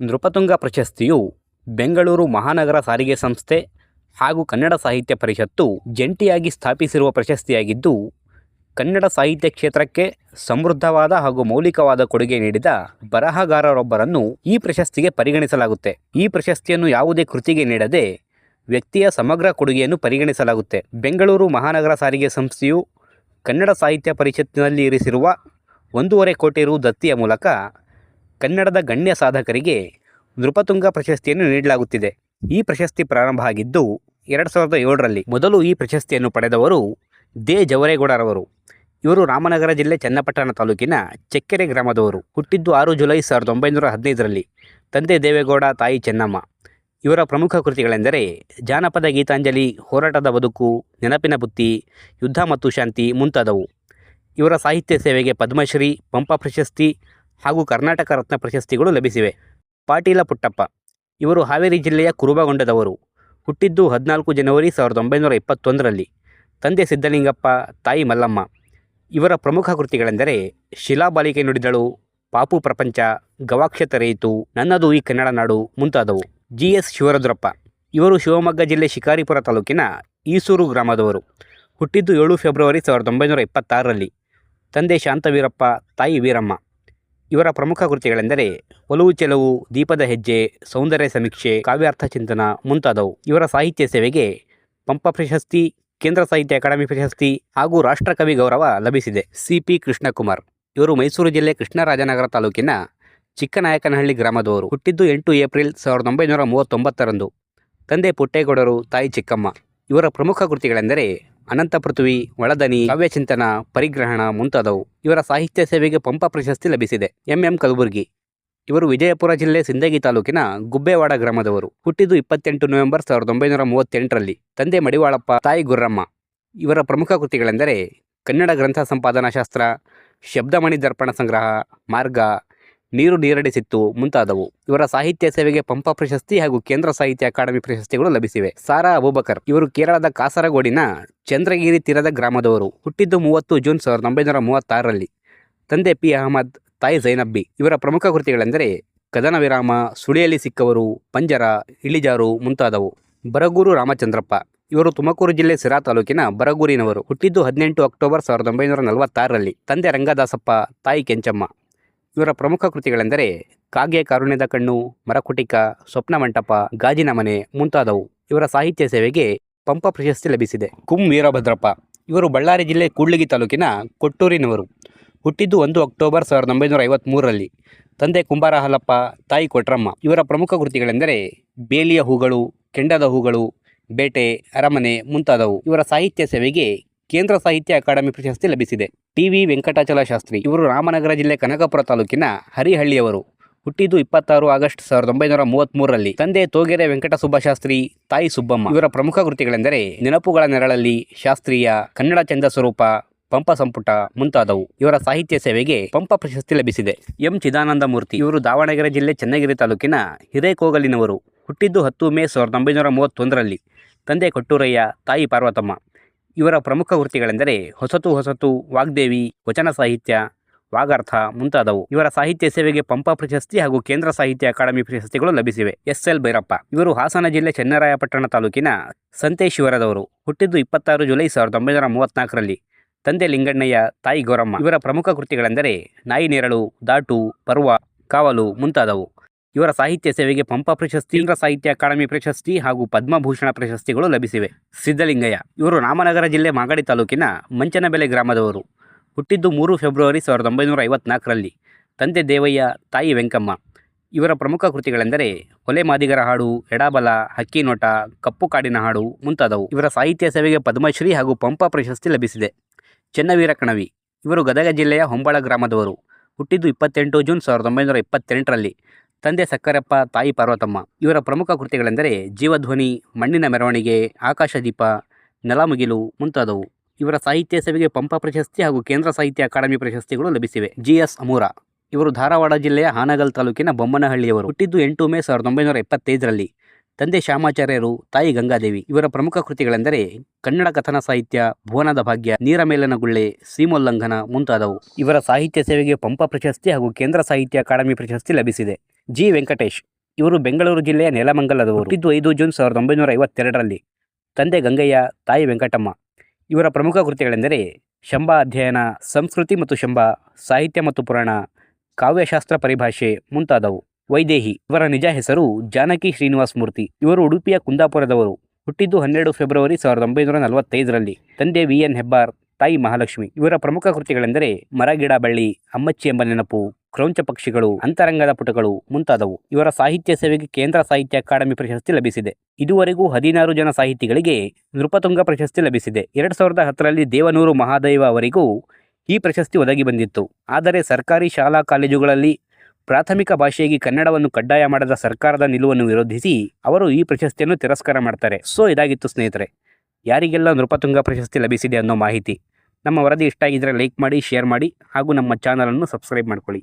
ನೃಪತುಂಗ ಪ್ರಶಸ್ತಿಯು ಬೆಂಗಳೂರು ಮಹಾನಗರ ಸಾರಿಗೆ ಸಂಸ್ಥೆ ಹಾಗೂ ಕನ್ನಡ ಸಾಹಿತ್ಯ ಪರಿಷತ್ತು ಜಂಟಿಯಾಗಿ ಸ್ಥಾಪಿಸಿರುವ ಪ್ರಶಸ್ತಿಯಾಗಿದ್ದು, ಕನ್ನಡ ಸಾಹಿತ್ಯ ಕ್ಷೇತ್ರಕ್ಕೆ ಸಮೃದ್ಧವಾದ ಹಾಗೂ ಮೌಲಿಕವಾದ ಕೊಡುಗೆ ನೀಡಿದ ಬರಹಗಾರರೊಬ್ಬರನ್ನು ಈ ಪ್ರಶಸ್ತಿಗೆ ಪರಿಗಣಿಸಲಾಗುತ್ತೆ. ಈ ಪ್ರಶಸ್ತಿಯನ್ನು ಯಾವುದೇ ಕೃತಿಗೆ ನೀಡದೆ ವ್ಯಕ್ತಿಯ ಸಮಗ್ರ ಕೊಡುಗೆಯನ್ನು ಪರಿಗಣಿಸಲಾಗುತ್ತೆ. ಬೆಂಗಳೂರು ಮಹಾನಗರ ಸಾರಿಗೆ ಸಂಸ್ಥೆಯು ಕನ್ನಡ ಸಾಹಿತ್ಯ ಪರಿಷತ್ತಿನಲ್ಲಿ ಇರಿಸಿರುವ ಒಂದೂವರೆ ಕೋಟಿ ರು ದತ್ತಿಯ ಮೂಲಕ ಕನ್ನಡದ ಗಣ್ಯ ಸಾಧಕರಿಗೆ ನೃಪತುಂಗ ಪ್ರಶಸ್ತಿಯನ್ನು ನೀಡಲಾಗುತ್ತಿದೆ. ಈ ಪ್ರಶಸ್ತಿ ಪ್ರಾರಂಭ ಆಗಿದ್ದು, ಎರಡು ಸಾವಿರದ ಏಳರಲ್ಲಿ ಮೊದಲು ಈ ಪ್ರಶಸ್ತಿಯನ್ನು ಪಡೆದವರು ದೇ. ಜವರೇಗೌಡರವರು. ಇವರು ರಾಮನಗರ ಜಿಲ್ಲೆ ಚನ್ನಪಟ್ಟಣ ತಾಲೂಕಿನ ಚಕ್ಕೆರೆ ಗ್ರಾಮದವರು. ಹುಟ್ಟಿದ್ದು ಆರು ಜುಲೈ ಸಾವಿರದ ಒಂಬೈನೂರ ಹದಿನೈದರಲ್ಲಿ ತಂದೆ ದೇವೇಗೌಡ, ತಾಯಿ ಚೆನ್ನಮ್ಮ. ಇವರ ಪ್ರಮುಖ ಕೃತಿಗಳೆಂದರೆ ಜಾನಪದ ಗೀತಾಂಜಲಿ, ಹೋರಾಟದ ಬದುಕು, ನೆನಪಿನ ಬುತ್ತಿ, ಯುದ್ಧ ಮತ್ತು ಶಾಂತಿ ಮುಂತಾದವು. ಇವರ ಸಾಹಿತ್ಯ ಸೇವೆಗೆ ಪದ್ಮಶ್ರೀ, ಪಂಪ ಪ್ರಶಸ್ತಿ ಹಾಗೂ ಕರ್ನಾಟಕ ರತ್ನ ಪ್ರಶಸ್ತಿಗಳು ಲಭಿಸಿವೆ. ಪಾಟೀಲ ಪುಟ್ಟಪ್ಪ, ಇವರು ಹಾವೇರಿ ಜಿಲ್ಲೆಯ ಕುರುಬಗೊಂಡದವರು. ಹುಟ್ಟಿದ್ದು ಹದಿನಾಲ್ಕು ಜನವರಿ ಸಾವಿರದ ಒಂಬೈನೂರ ಇಪ್ಪತ್ತೊಂದರಲ್ಲಿ. ತಂದೆ ಸಿದ್ದಲಿಂಗಪ್ಪ ತಾಯಿ ಮಲ್ಲಮ್ಮ. ಇವರ ಪ್ರಮುಖ ಕೃತಿಗಳೆಂದರೆ ಶಿಲಾಬಾಲಿಕೆ ನುಡಿದಳು, ಪಾಪು ಪ್ರಪಂಚ ಗವಾಕ್ಷತರೆಯಿತು ನನ್ನದು ಈ ಕನ್ನಡ ನಾಡು ಮುಂತಾದವು. ಜಿ. ಎಸ್. ಶಿವರುದ್ರಪ್ಪ, ಇವರು ಶಿವಮೊಗ್ಗ ಜಿಲ್ಲೆ ಶಿಕಾರಿಪುರ ತಾಲೂಕಿನ ಈಸೂರು ಗ್ರಾಮದವರು. ಹುಟ್ಟಿದ್ದು ಏಳು ಫೆಬ್ರವರಿ ಸಾವಿರದ ಒಂಬೈನೂರ ಇಪ್ಪತ್ತಾರರಲ್ಲಿ. ತಂದೆ ಶಾಂತವೀರಪ್ಪ, ತಾಯಿ ವೀರಮ್ಮ. ಇವರ ಪ್ರಮುಖ ಕೃತಿಗಳೆಂದರೆ ಒಲವು, ಚೆಲವು, ದೀಪದ ಹೆಜ್ಜೆ, ಸೌಂದರ್ಯ ಸಮೀಕ್ಷೆ, ಕಾವ್ಯಾರ್ಥ ಚಿಂತನ ಮುಂತಾದವು. ಇವರ ಸಾಹಿತ್ಯ ಸೇವೆಗೆ ಪಂಪ ಪ್ರಶಸ್ತಿ, ಕೇಂದ್ರ ಸಾಹಿತ್ಯ ಅಕಾಡೆಮಿ ಪ್ರಶಸ್ತಿ ಹಾಗೂ ರಾಷ್ಟ್ರಕವಿ ಗೌರವ ಲಭಿಸಿದೆ. ಸಿ. ಪಿ. ಕೃಷ್ಣಕುಮಾರ್. ಇವರು ಮೈಸೂರು ಜಿಲ್ಲೆ ಕೃಷ್ಣರಾಜನಗರ ತಾಲೂಕಿನ ಚಿಕ್ಕನಾಯಕನಹಳ್ಳಿ ಗ್ರಾಮದವರು. ಹುಟ್ಟಿದ್ದು ಎಂಟು ಏಪ್ರಿಲ್ ಸಾವಿರದ ಒಂಬೈನೂರ ಮೂವತ್ತೊಂಬತ್ತರಂದು. ತಂದೆ ಪುಟ್ಟೇಗೌಡರು, ತಾಯಿ ಚಿಕ್ಕಮ್ಮ. ಇವರ ಪ್ರಮುಖ ಕೃತಿಗಳೆಂದರೆ ಅನಂತ ಪೃಥ್ವಿ, ಒಳದನಿ, ಕಾವ್ಯಚಿಂತನ, ಪರಿಗ್ರಹಣ ಮುಂತಾದವು. ಇವರ ಸಾಹಿತ್ಯ ಸೇವೆಗೆ ಪಂಪ ಪ್ರಶಸ್ತಿ ಲಭಿಸಿದೆ. M M Kalburgi. ಇವರು ವಿಜಯಪುರ ಜಿಲ್ಲೆ ಸಿಂದಗಿ ತಾಲೂಕಿನ ಗುಬ್ಬೇವಾಡ ಗ್ರಾಮದವರು. ಹುಟ್ಟಿದ್ದು ಇಪ್ಪತ್ತೆಂಟು ನವೆಂಬರ್ ಸಾವಿರದ ಒಂಬೈನೂರ ಮೂವತ್ತೆಂಟರಲ್ಲಿ. ತಂದೆ ಮಡಿವಾಳಪ್ಪ, ತಾಯಿ ಗುರ್ರಮ್ಮ. ಇವರ ಪ್ರಮುಖ ಕೃತಿಗಳೆಂದರೆ ಕನ್ನಡ ಗ್ರಂಥ ಸಂಪಾದನಾ ಶಾಸ್ತ್ರ ಶಬ್ದಮಣಿ ದರ್ಪಣ ಸಂಗ್ರಹ, ಮಾರ್ಗ ನೀರು ನೀರಡಿಸಿತ್ತು ಮುಂತಾದವು. ಇವರ ಸಾಹಿತ್ಯ ಸೇವೆಗೆ ಪಂಪ ಪ್ರಶಸ್ತಿ ಹಾಗೂ ಕೇಂದ್ರ ಸಾಹಿತ್ಯ ಅಕಾಡೆಮಿ ಪ್ರಶಸ್ತಿಗಳು ಲಭಿಸಿವೆ. ಸಾರಾ ಅಬೂಬಕರ್, ಇವರು ಕೇರಳದ ಕಾಸರಗೋಡಿನ ಚಂದ್ರಗಿರಿ ತೀರದ ಗ್ರಾಮದವರು. ಹುಟ್ಟಿದ್ದು ಮೂವತ್ತು ಜೂನ್ ಸಾವಿರದ ಒಂಬೈನೂರ ಮೂವತ್ತಾರರಲ್ಲಿ. ತಂದೆ ಪಿ. ಅಹಮದ್, ತಾಯಿ ಜೈನಬ್ಬಿ. ಇವರ ಪ್ರಮುಖ ಕೃತಿಗಳೆಂದರೆ ಕದನ ವಿರಾಮ ಸುಳಿಯಲ್ಲಿ ಸಿಕ್ಕವರು, ಪಂಜರ, ಇಳಿಜಾರು ಮುಂತಾದವು. ಬರಗೂರು ರಾಮಚಂದ್ರಪ್ಪ. ಇವರು ತುಮಕೂರು ಜಿಲ್ಲೆ ಸಿರಾ ತಾಲೂಕಿನ ಬರಗೂರಿನವರು. ಹುಟ್ಟಿದ್ದು ಹದಿನೆಂಟು ಅಕ್ಟೋಬರ್ ಸಾವಿರದ ಒಂಬೈನೂರ ನಲವತ್ತಾರರಲ್ಲಿ. ತಂದೆ ರಂಗದಾಸಪ್ಪ, ತಾಯಿ ಕೆಂಚಮ್ಮ. ಇವರ ಪ್ರಮುಖ ಕೃತಿಗಳೆಂದರೆ ಕಾಗೆ ಕಾರುಣ್ಯದ ಕಣ್ಣು, ಮರಕುಟಿಕ, ಸ್ವಪ್ನ ಮಂಟಪ, ಗಾಜಿನ ಮನೆ ಮುಂತಾದವು. ಇವರ ಸಾಹಿತ್ಯ ಸೇವೆಗೆ ಪಂಪ ಪ್ರಶಸ್ತಿ ಲಭಿಸಿದೆ. ಕುಂ ವೀರಭದ್ರಪ್ಪ. ಇವರು ಬಳ್ಳಾರಿ ಜಿಲ್ಲೆ ಕೂಡ್ಲಿಗಿ ತಾಲೂಕಿನ ಕೊಟ್ಟೂರಿನವರು. ಹುಟ್ಟಿದ್ದು ಒಂದು ಅಕ್ಟೋಬರ್ ಸಾವಿರದ ಒಂಬೈನೂರ ಐವತ್ತ್ಮೂರರಲ್ಲಿ ತಂದೆ ಕುಂಬಾರ ಹಾಲಪ್ಪ ತಾಯಿ ಕೊಟ್ರಮ್ಮ. ಇವರ ಪ್ರಮುಖ ಕೃತಿಗಳೆಂದರೆ ಬೇಲಿಯ ಹೂಗಳು, ಕೆಂಡದ ಹೂಗಳು, ಬೇಟೆ, ಅರಮನೆ ಮುಂತಾದವು. ಇವರ ಸಾಹಿತ್ಯ ಸೇವೆಗೆ ಕೇಂದ್ರ ಸಾಹಿತ್ಯ ಅಕಾಡೆಮಿ ಪ್ರಶಸ್ತಿ ಲಭಿಸಿದೆ. T V Venkatachala Shastri. ಇವರು ರಾಮನಗರ ಜಿಲ್ಲೆ ಕನಕಪುರ ತಾಲೂಕಿನ ಹರಿಹಳ್ಳಿಯವರು. ಹುಟ್ಟಿದ್ದು ಇಪ್ಪತ್ತಾರು ಆಗಸ್ಟ್ ಸಾವಿರದ ಒಂಬೈನೂರ ಮೂವತ್ತ್ಮೂರರಲ್ಲಿ ತಂದೆ ತೋಗೆರೆ ವೆಂಕಟ ಸುಬ್ಬಶಾಸ್ತ್ರಿ ತಾಯಿ ಸುಬ್ಬಮ್ಮ. ಇವರ ಪ್ರಮುಖ ಕೃತಿಗಳೆಂದರೆ ನೆನಪುಗಳ ನೆರಳಲ್ಲಿ ಶಾಸ್ತ್ರೀಯ, ಕನ್ನಡ ಚಂದ ಸ್ವರೂಪ, ಪಂಪ ಸಂಪುಟ ಮುಂತಾದವು. ಇವರ ಸಾಹಿತ್ಯ ಸೇವೆಗೆ ಪಂಪ ಪ್ರಶಸ್ತಿ ಲಭಿಸಿದೆ. ಎಂ ಚಿದಾನಂದ ಮೂರ್ತಿ. ಇವರು ದಾವಣಗೆರೆ ಜಿಲ್ಲೆ ಚನ್ನಗಿರಿ ತಾಲೂಕಿನ ಹಿರೇಕೋಗಲಿನವರು. ಹುಟ್ಟಿದ್ದು ಹತ್ತು ಮೇ ಸಾವಿರದ ಒಂಬೈನೂರ ಮೂವತ್ತೊಂದರಲ್ಲಿ. ತಂದೆ ಕೊಟ್ಟೂರಯ್ಯ, ತಾಯಿ ಪಾರ್ವತಮ್ಮ. ಇವರ ಪ್ರಮುಖ ಕೃತಿಗಳೆಂದರೆ ಹೊಸತು ಹೊಸತು, ವಾಗ್ದೇವಿ, ವಚನ ಸಾಹಿತ್ಯ, ವಾಗಾರ್ಥ ಮುಂತಾದವು. ಇವರ ಸಾಹಿತ್ಯ ಸೇವೆಗೆ ಪಂಪ ಪ್ರಶಸ್ತಿ ಹಾಗೂ ಕೇಂದ್ರ ಸಾಹಿತ್ಯ ಅಕಾಡೆಮಿ ಪ್ರಶಸ್ತಿಗಳು ಲಭಿಸಿವೆ. ಎಸ್. ಎಲ್. ಭೈರಪ್ಪ. ಇವರು ಹಾಸನ ಜಿಲ್ಲೆ ಚೆನ್ನರಾಯಪಟ್ಟಣ ತಾಲೂಕಿನ ಸಂತೇಶ್ವರದವರು. ಹುಟ್ಟಿದ್ದು ಇಪ್ಪತ್ತಾರು ಜುಲೈ ಸಾವಿರದ ಒಂಬೈನೂರ ಮೂವತ್ತ್ನಾಲ್ಕರಲ್ಲಿ. ತಂದೆ ಲಿಂಗಣ್ಣಯ್ಯ, ತಾಯಿ ಗೌರಮ್ಮ. ಇವರ ಪ್ರಮುಖ ಕೃತಿಗಳೆಂದರೆ ನಾಯಿ ನೆರಳು, ದಾಟು ಪರ್ವ ಕಾವಲು ಮುಂತಾದವು. ಇವರ ಸಾಹಿತ್ಯ ಸೇವೆಗೆ ಪಂಪ ಪ್ರಶಸ್ತಿ ಕೇಂದ್ರ ಸಾಹಿತ್ಯ ಅಕಾಡೆಮಿ ಪ್ರಶಸ್ತಿ ಹಾಗೂ ಪದ್ಮಭೂಷಣ ಪ್ರಶಸ್ತಿಗಳು ಲಭಿಸಿವೆ. ಸಿದ್ದಲಿಂಗಯ್ಯ ಇವರು ರಾಮನಗರ ಜಿಲ್ಲೆ ಮಾಗಡಿ ತಾಲೂಕಿನ ಮಂಚನಬೆಲೆ ಗ್ರಾಮದವರು. ಹುಟ್ಟಿದ್ದು ಮೂರು ಫೆಬ್ರವರಿ ಸಾವಿರದ ಒಂಬೈನೂರ ಐವತ್ನಾಲ್ಕರಲ್ಲಿ. ತಂದೆ ದೇವಯ್ಯ, ತಾಯಿ ವೆಂಕಮ್ಮ. ಇವರ ಪ್ರಮುಖ ಕೃತಿಗಳೆಂದರೆ ಹೊಲೆ ಮಾದಿಗರ ಹಾಡು, ಎಡಾಬಲ ಹಕ್ಕಿನೋಟ ಕಪ್ಪು ಕಾಡಿನ ಹಾಡು ಮುಂತಾದವು. ಇವರ ಸಾಹಿತ್ಯ ಸೇವೆಗೆ ಪದ್ಮಶ್ರೀ ಹಾಗೂ ಪಂಪ ಪ್ರಶಸ್ತಿ ಲಭಿಸಿದೆ. ಚೆನ್ನವೀರ ಕಣವಿ, ಇವರು ಗದಗ ಜಿಲ್ಲೆಯ ಹೊಂಬಳ ಗ್ರಾಮದವರು. ಹುಟ್ಟಿದ್ದು ಇಪ್ಪತ್ತೆಂಟು ಜೂನ್ ಸಾವಿರದ ಒಂಬೈನೂರ ಇಪ್ಪತ್ತೆಂಟರಲ್ಲಿ. ತಂದೆ ಸಕ್ಕರೆಪ್ಪ, ತಾಯಿ ಪಾರ್ವತಮ್ಮ. ಇವರ ಪ್ರಮುಖ ಕೃತಿಗಳೆಂದರೆ ಜೀವಧ್ವನಿ, ಮಣ್ಣಿನ ಮೆರವಣಿಗೆ, ಆಕಾಶದೀಪ, ನೆಲಮುಗಿಲು ಮುಂತಾದವು. ಇವರ ಸಾಹಿತ್ಯ ಸೇವೆಗೆ ಪಂಪ ಪ್ರಶಸ್ತಿ ಹಾಗೂ ಕೇಂದ್ರ ಸಾಹಿತ್ಯ ಅಕಾಡೆಮಿ ಪ್ರಶಸ್ತಿಗಳು ಲಭಿಸಿವೆ. G S Amur. ಇವರು ಧಾರವಾಡ ಜಿಲ್ಲೆಯ ಹಾನಗಲ್ ತಾಲೂಕಿನ ಬೊಮ್ಮನಹಳ್ಳಿಯವರು. ಹುಟ್ಟಿದ್ದು ಎಂಟು ಮೇ ಸಾವಿರದ ಒಂಬೈನೂರ ಎಪ್ಪತ್ತೈದರಲ್ಲಿ. ತಂದೆ ಶ್ಯಾಮಾಚಾರ್ಯರು, ತಾಯಿ ಗಂಗಾದೇವಿ. ಇವರ ಪ್ರಮುಖ ಕೃತಿಗಳೆಂದರೆ ಕನ್ನಡ ಕಥನ ಸಾಹಿತ್ಯ, ಭುವನದ ಭಾಗ್ಯ ನೀರ ಮೇಲನ ಗುಳ್ಳೆ, ಸೀಮೋಲ್ಲಂಘನ ಮುಂತಾದವು. ಇವರ ಸಾಹಿತ್ಯ ಸೇವೆಗೆ ಪಂಪ ಪ್ರಶಸ್ತಿ ಹಾಗೂ ಕೇಂದ್ರ ಸಾಹಿತ್ಯ ಅಕಾಡೆಮಿ ಪ್ರಶಸ್ತಿ ಲಭಿಸಿದೆ. ಜಿ. ವೆಂಕಟೇಶ್. ಇವರು ಬೆಂಗಳೂರು ಜಿಲ್ಲೆಯ ನೆಲಮಂಗಲದವರು. ಹುಟ್ಟಿದ್ದು ಐದು ಜೂನ್ ಸಾವಿರದ ಒಂಬೈನೂರ ಐವತ್ತೆರಡರಲ್ಲಿ ತಂದೆ ಗಂಗಯ್ಯ, ತಾಯಿ ವೆಂಕಟಮ್ಮ. ಇವರ ಪ್ರಮುಖ ಕೃತಿಗಳೆಂದರೆ ಶಂಭ ಅಧ್ಯಯನ, ಸಂಸ್ಕೃತಿ ಮತ್ತು ಶಂಭ, ಸಾಹಿತ್ಯ ಮತ್ತು ಪುರಾಣ, ಕಾವ್ಯಶಾಸ್ತ್ರ ಪರಿಭಾಷೆ ಮುಂತಾದವು. ವೈದೇಹಿ. ಇವರ ನಿಜ ಹೆಸರು ಜಾನಕಿ ಶ್ರೀನಿವಾಸ್ ಮೂರ್ತಿ. ಇವರು ಉಡುಪಿಯ ಕುಂದಾಪುರದವರು. ಹುಟ್ಟಿದ್ದು ಹನ್ನೆರಡು ಫೆಬ್ರವರಿ ಸಾವಿರದ ಒಂಬೈನೂರ ನಲವತ್ತೈದರಲ್ಲಿ. ತಂದೆ ವಿ. ಎನ್. ಹೆಬ್ಬಾರ್. ತಾಯಿ ಮಹಾಲಕ್ಷ್ಮಿ. ಇವರ ಪ್ರಮುಖ ಕೃತಿಗಳೆಂದರೆ ಮರಗಿಡ ಬಳ್ಳಿ, ಅಮ್ಮಚ್ಚಿ ಎಂಬ ನೆನಪು, ಕ್ರೌಂಚ ಪಕ್ಷಿಗಳು, ಅಂತರಂಗದ ಪುಟಗಳು ಮುಂತಾದವು. ಇವರ ಸಾಹಿತ್ಯ ಸೇವೆಗೆ ಕೇಂದ್ರ ಸಾಹಿತ್ಯ ಅಕಾಡೆಮಿ ಪ್ರಶಸ್ತಿ ಲಭಿಸಿದೆ. ಇದುವರೆಗೂ ಹದಿನಾರು ಜನ ಸಾಹಿತಿಗಳಿಗೆ ನೃಪತುಂಗ ಪ್ರಶಸ್ತಿ ಲಭಿಸಿದೆ. ಎರಡು ಸಾವಿರದ ಹತ್ತರಲ್ಲಿ ದೇವನೂರು ಮಹಾದೇವ ಅವರಿಗೂ ಈ ಪ್ರಶಸ್ತಿ ಒದಗಿ ಬಂದಿತ್ತು. ಆದರೆ ಸರ್ಕಾರಿ ಶಾಲಾ ಕಾಲೇಜುಗಳಲ್ಲಿ ಪ್ರಾಥಮಿಕ ಭಾಷೆಯಾಗಿ ಕನ್ನಡವನ್ನು ಕಡ್ಡಾಯ ಮಾಡದ ಸರ್ಕಾರದ ನಿಲುವನ್ನು ವಿರೋಧಿಸಿ ಅವರು ಈ ಪ್ರಶಸ್ತಿಯನ್ನು ತಿರಸ್ಕಾರ ಮಾಡ್ತಾರೆ. ಸೊ, ಇದಾಗಿತ್ತು ಸ್ನೇಹಿತರೆ. ಯಾರಿಗೆಲ್ಲ ನೃಪತುಂಗ ಪ್ರಶಸ್ತಿ ಲಭಿಸಿದೆ ಅನ್ನೋ ಮಾಹಿತಿ? ನಮ್ಮ ವರದಿ ಇಷ್ಟ ಆಗಿದ್ದರೆ ಲೈಕ್ ಮಾಡಿ ಶೇರ್ ಮಾಡಿ ಹಾಗೂ ನಮ್ಮ ಚಾನಲನ್ನು ಸಬ್ಸ್ಕ್ರೈಬ್ ಮಾಡ್ಕೊಳ್ಳಿ.